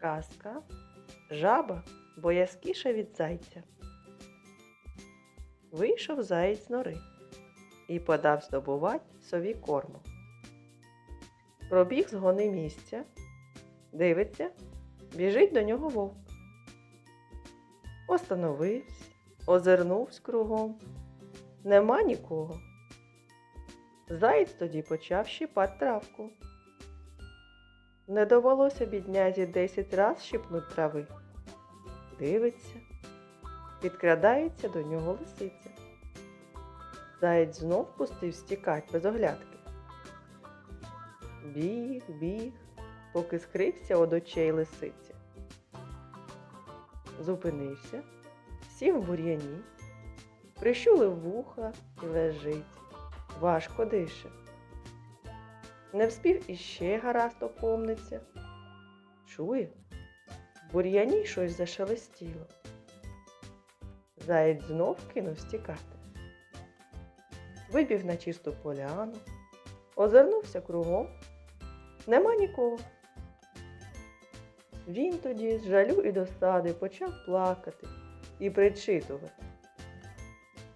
Казка Жаба боязкіша від зайця. Вийшов заєць з нори і подав здобувать сові корму. Пробіг з гони місця, дивиться, біжить до нього вовк. Остановився, озирнувся кругом. Нема нікого. Заєць тоді почав щипати травку. Не довелося біднязі десять раз щипнуть трави. Дивиться, підкрадається до нього лисиця. Заєць знов пустив стікать без оглядки. Біг, біг, поки скрився од очей лисиці. Зупинився, сів в бур'яні, прищулив вуха і лежить, важко дише. Не вспів іще гаразд опомниться. Чує, в бур'яні щось зашелестіло. Заєць знов кинув стікати. Вибіг на чисту поляну, озирнувся кругом. Нема нікого. Він тоді з жалю і досади почав плакати і причитувати.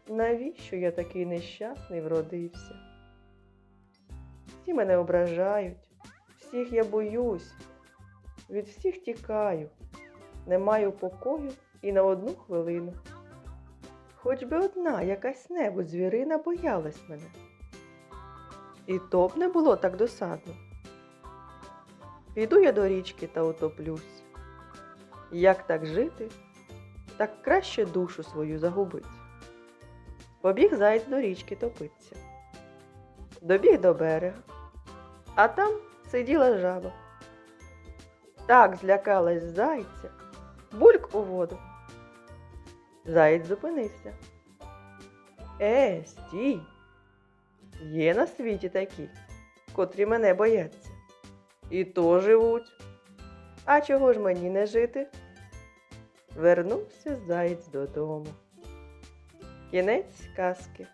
Навіщо я такий нещасний вродився? Всі мене ображають, всіх я боюсь, від всіх тікаю, не маю покою і на одну хвилину. Хоч би одна якась небудь звірина боялась мене. І то б не було так досадно. Піду я до річки та утоплюсь. Як так жити, так краще душу свою загубить. Побіг заєць до річки топиться. Добіг до берега, а там сиділа жаба. Так злякалась зайця, бульк у воду. Заєць зупинився. Е, стій! Є на світі такі, котрі мене бояться. І то живуть. А чого ж мені не жити? Вернувся заєць додому. Кінець казки.